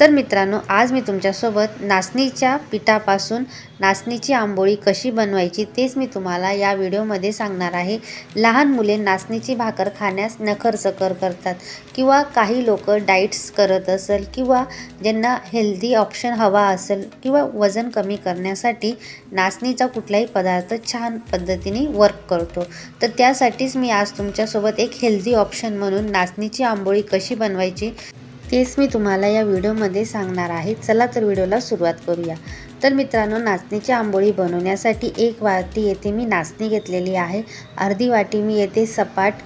तर मित्रांनो आज मी तुमच्यासोबत नाचणीच्या पिठापासून नाचणीची आंबोळी कशी बनवायची तेच मी तुम्हाला या व्हिडिओमध्ये सांगणार आहे. लहान मुले नाचणीची भाकर खाण्यास नखरचकर करतात किंवा काही लोक डाईट्स करत असेल किंवा ज्यांना हेल्दी ऑप्शन हवा असेल किंवा वजन कमी करण्यासाठी नाचणीचा कुठलाही पदार्थ छान पद्धतीने वर्क करतो. तर त्यासाठीच मी आज तुमच्यासोबत एक हेल्दी ऑप्शन म्हणून नाचणीची आंबोळी कशी बनवायची तेच मी तुम्हाला या व्हिडिओमध्ये सांगणार आहे. चला तर व्हिडिओला सुरुवात करूया. तर मित्रांनो नाचणीची आंबोळी बनवण्यासाठी एक वाटी येथे मी नाचणी घेतलेली आहे. अर्धी वाटी मी येथे सपाट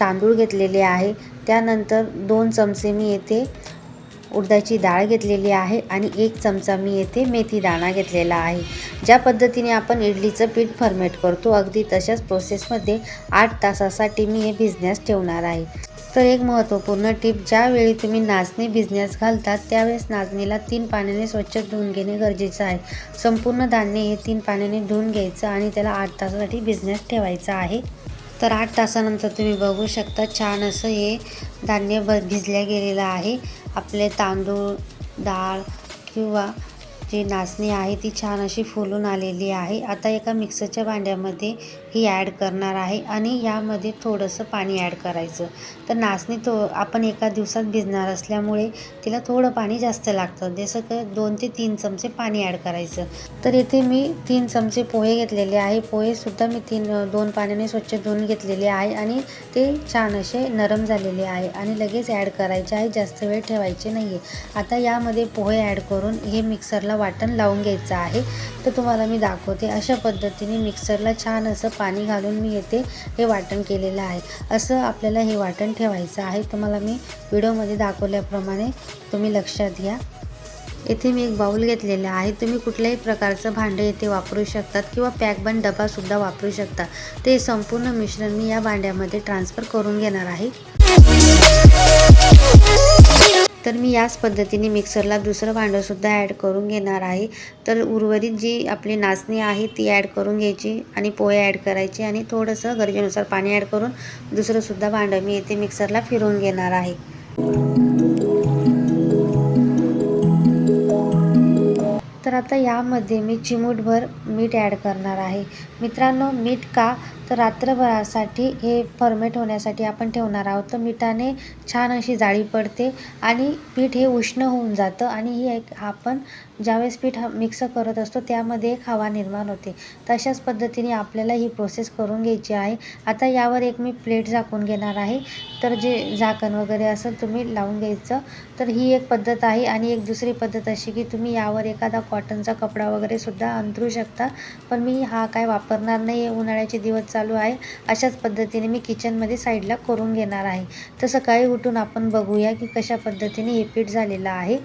तांदूळ घेतलेले आहे. त्यानंतर दोन चमचे मी येथे उडदाची डाळ घेतलेली आहे आणि एक चमचा मी येथे मेथी दाणा घेतलेला आहे. ज्या पद्धतीने आपण इडलीचं पीठ फर्मेट करतो अगदी तशाच प्रोसेसमध्ये आठ तासासाठी मी हे भिजण्यास ठेवणार आहे. तर एक महत्त्वपूर्ण टीप ज्यावेळी तुम्ही नाचणी बिझनेस घालतात त्यावेळेस नाचणीला तीन पाण्याने स्वच्छ धुवून घेणे गरजेचं आहे. संपूर्ण धान्य हे तीन पाण्याने धुवून घ्यायचं आणि त्याला आठ तासासाठी बिझनेस ठेवायचा आहे. तर आठ तासानंतर तुम्ही बघू शकता छान असं हे धान्य ब भिजल्या गेलेलं आहे. आपले तांदूळ डाळ किंवा जी नाचणी आहे ती छान अशी फुलून आलेली आहे. आता एका मिक्सरच्या भांड्यामध्ये ही ॲड करणार आहे आणि यामध्ये थोडंसं पाणी ॲड करायचं. तर नाचणी तो आपण एका दिवसात भिजणार असल्यामुळे तिला थोडं पाणी जास्त लागतं. जसं की दोन ते तीन चमचे पाणी ॲड करायचं. तर इथे मी तीन चमचे पोहे घेतलेले आहे. पोहेसुद्धा मी तीन दोन पाण्याने स्वच्छ धुवून घेतलेले आहे आणि ते छान असे नरम झालेले आहे आणि लगेच ॲड करायचे आहे. जास्त वेळ ठेवायचे नाही आहे आता यामध्ये पोहे ॲड करून हे मिक्सरला वाटण लावून घ्यायचं आहे. तर तुम्हाला मी दाखवते. अशा पद्धतीने मिक्सरला छान असं पाणी घालून मी येथे हे वाटण केलेलं आहे. असं आपल्याला हे वाटण ठेवायचं आहे. तुम्हाला मी व्हिडिओमध्ये दाखवल्याप्रमाणे तुम्ही लक्षात घ्या. येथे मी एक बाऊल घेतलेला आहे. तुम्ही कुठल्याही प्रकारचं भांडं येथे वापरू शकतात किंवा पॅकबंद डबासुद्धा वापरू शकता. ते संपूर्ण मिश्रण मी या भांड्यामध्ये ट्रान्सफर करून घेणार आहे. तर मी याच पद्धतीने मिक्सरला दुसरं भांडंसुद्धा ॲड करून घेणार आहे. तर उर्वरित जी आपली नाचणी आहे ती ॲड करून घ्यायची आणि पोहे ॲड करायचे आणि थोडंसं गरजेनुसार पाणी ॲड करून दुसरंसुद्धा भांडं मी येथे मिक्सरला फिरवून घेणार आहे. तर आता यामध्ये मी चिमूटभर मीठ ॲड करणार आहे. मित्रांनो मीठ का तर रात्रभरासाठी हे फर्मेट होण्यासाठी आपण ठेवणार आहोत. तर मिठाने छान अशी जाळी पडते आणि पीठ हे उष्ण होऊन जातं आणि ही एक आपण ज्यावेळेस पीठ मिक्स करत असतो त्यामध्ये एक हवा निर्माण होते. तशाच पद्धतीने आपल्याला ही प्रोसेस करून घ्यायची आहे. आता यावर एक मी प्लेट झाकून घेणार आहे. तर जे झाकण वगैरे असेल तुम्ही लावून घ्यायचं. तर ही एक पद्धत आहे आणि एक दुसरी पद्धत अशी की तुम्ही यावर एखादा कॉटनचा कपडा वगैरे सुद्धा अंतरू शकता. पण मी हा काय वापरणार नाही आहे उन्हाळ्याचे दिवस चालू आहे. अशाच पद्धतीने मी किचनमध्ये साईडला करून घेणार आहे. तर सकाळी उठून आपण बघूया की कशा पद्धतीने हे पीठ झालेलं आहे.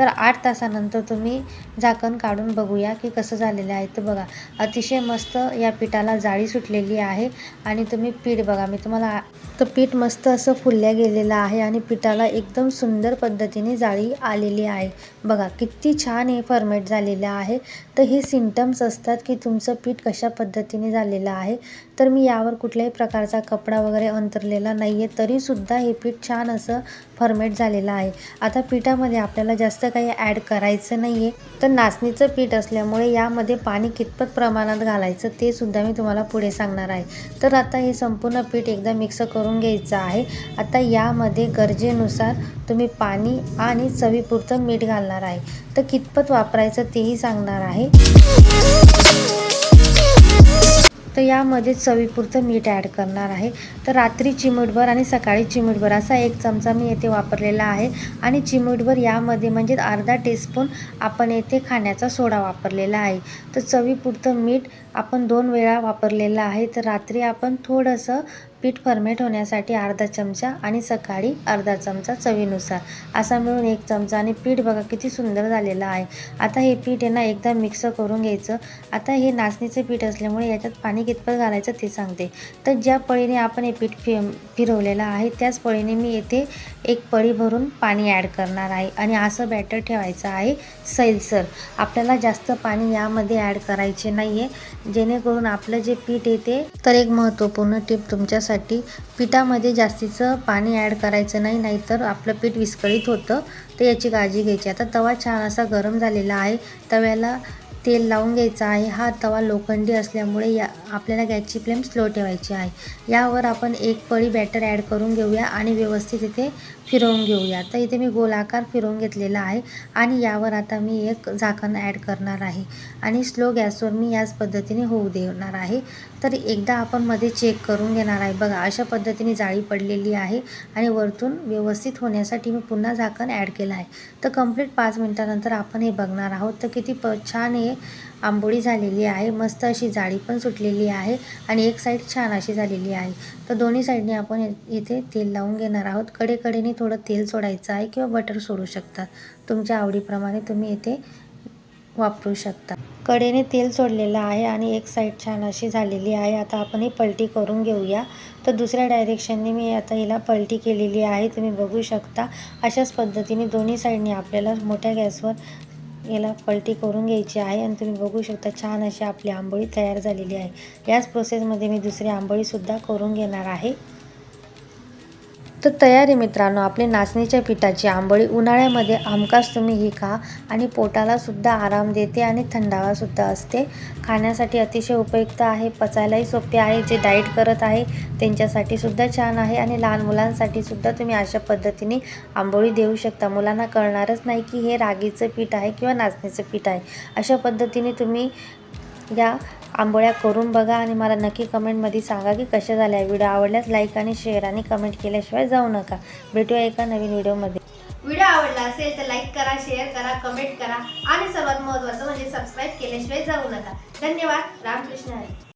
तर आठ तासानंतर तुम्ही झाकण काढून बघूया की कसं झालेलं आहे तर बघा. अतिशय मस्त या पिठाला जाळी सुटलेली आहे आणि तुम्ही पीठ बघा. मी तुम्हाला तर पीठ मस्त असं फुलल्या गेलेलं आहे आणि पिठाला एकदम सुंदर पद्धतीने जाळी आलेली आहे. बघा किती छान हे फर्मेट झालेलं आहे. तर हे सिमटम्स असतात की तुमचं पीठ कशा पद्धतीने झालेलं आहे. तर मी यावर कुठल्याही प्रकारचा कपडा वगैरे अंतरलेला नाही आहे तरीसुद्धा हे पीठ छान असं फर्मेट झालेलं आहे. आता पिठामध्ये आपल्याला जास्त काही ॲड करायचं नाही आहे तर नाचणीचं पीठ असल्यामुळे यामध्ये पाणी कितपत प्रमाणात घालायचं ते सुद्धा मी तुम्हाला पुढे सांगणार आहे. तर आता हे संपूर्ण पीठ एकदा मिक्स करून घ्यायचं आहे. आता यामध्ये गरजेनुसार तुम्ही पाणी आणि चवीपुरतं मीठ घालणार आहे. तर कितपत वापरायचं तेही सांगणार आहे. तर यामध्ये चवीपुरतं मीठ ॲड करणार आहे. तर रात्री चिमूटभर आणि सकाळी चिमूटभर असा एक चमचा मी येथे वापरलेला आहे. आणि चिमूटभर यामध्ये म्हणजे अर्धा टीस्पून आपण येथे खाण्याचा सोडा वापरलेला आहे. तर चवीपुरतं मीठ आपण दोन वेळा वापरलेलं आहे. तर रात्री आपण थोडंसं पीठ फर्मेट होण्यासाठी अर्धा चमचा आणि सकाळी अर्धा चमचा चवीनुसार. असा मिळून एक चमचा आणि पीठ बघा किती सुंदर झालेलं आहे. आता हे पीठ आहे ना एकदा मिक्स करून घ्यायचं. आता हे नाचणीचं पीठ असल्यामुळे याच्यात पाणी कितपत घालायचं ते सांगते. तर ज्या पळीने आपण हे पीठ फि फिरवलेलं आहे त्याच पळीने मी येथे एक पळी भरून पाणी ॲड करणार आहे. आणि असं बॅटर ठेवायचं आहे सैलसर. आपल्याला जास्त पाणी यामध्ये ॲड करायचे नाही आहे जेणेकरून आपलं जे पीठ येते तर एक महत्त्वपूर्ण टिप तुमच्यासाठी पिठामध्ये जास्तीचं पाणी ॲड करायचं नाही नाहीतर आपलं पीठ विस्कळीत होतं. तर याची काळजी घ्यायची. आता तवा छान असा गरम झालेला आहे. तव्याला तेल लावून घ्यायचं आहे. हा तवा लोखंडी असल्यामुळे या आपल्याला गॅसची फ्लेम स्लो ठेवायची आहे. यावर आपण एक पळी बॅटर ॲड करून घेऊया आणि व्यवस्थित इथे फिरवून घेऊया. तर इथे मी गोलाकार फिरवून घेतलेला आहे आणि यावर आता मी एक झाकण ॲड करणार आहे आणि स्लो गॅसवर मी याच पद्धतीने होऊ देणार आहे. तर एकदा आपण मध्ये चेक करून घेणार आहे. बघा अशा पद्धतीने जाळी पडलेली आहे आणि वरतून व्यवस्थित होण्यासाठी मी पुन्हा झाकण ॲड केलं आहे. तर कंप्लीट पाच मिनटानंतर आपण हे बघणार आहोत. तर किती प छान हे आंबोळी झालेली आहे. मस्त अशी जाळी पण सुटलेली आहे आणि एक साईड छान अशी झालेली आहे. तर दोन्ही साईडने आपण इथे तेल लावून घेणार आहोत. कडेकडेने थोडं तेल सोडायचं आहे किंवा बटर सोडू शकतात तुमच्या आवडीप्रमाणे तुम्ही इथे वापरू शकता. कडेने तेल सोडलेलं आहे आणि एक साईड छान अशी झालेली आहे. आता आपण ही पलटी करून घेऊया. तर दुसऱ्या डायरेक्शनने मी आता हिला पलटी केलेली आहे. तुम्ही बघू शकता. अशाच पद्धतीने दोन्ही साईडने आपल्याला मोठ्या गॅसवर याला पलटी करून घ्यायची आहे आणि तुम्ही बघू शकता छान अशी आपली आंबोळी तयार झालेली आहे. याच प्रोसेसमध्ये मी दुसरी आंबोळीसुद्धा करून घेणार आहे. तर तयारी मित्रांनो. आपली नाचणीच्या पिठाची आंबोळी उन्हाळ्यामध्ये हमखास तुम्ही ही खा आणि पोटाला सुद्धा आराम देते आणि थंडावासुद्धा असते. खाण्यासाठी अतिशय उपयुक्त आहे पचायलाही सोपे आहे जे डाईट करत आहे त्यांच्यासाठी सुद्धा छान आहे आणि लहान मुलांसाठी सुद्धा तुम्ही अशा पद्धतीने आंबोळी देऊ शकता. मुलांना कळणारच नाही की हे रागीचं पीठ आहे किंवा नाचणीचं पीठ आहे. अशा पद्धतीने तुम्ही या आंबोळ्या करून बघा आणि मला नक्की कमेंटमध्ये सांगा की कशा झाल्या व्हिडिओ. आवडल्यास लाईक आणि शेअर आणि कमेंट केल्याशिवाय जाऊ नका. भेटूया एका नवीन व्हिडिओमध्ये. व्हिडिओ आवडला असेल तर लाईक करा शेअर करा कमेंट करा आणि सर्वात महत्त्वाचं म्हणजे सबस्क्राईब केल्याशिवाय जाऊ नका. धन्यवाद. रामकृष्ण हरी.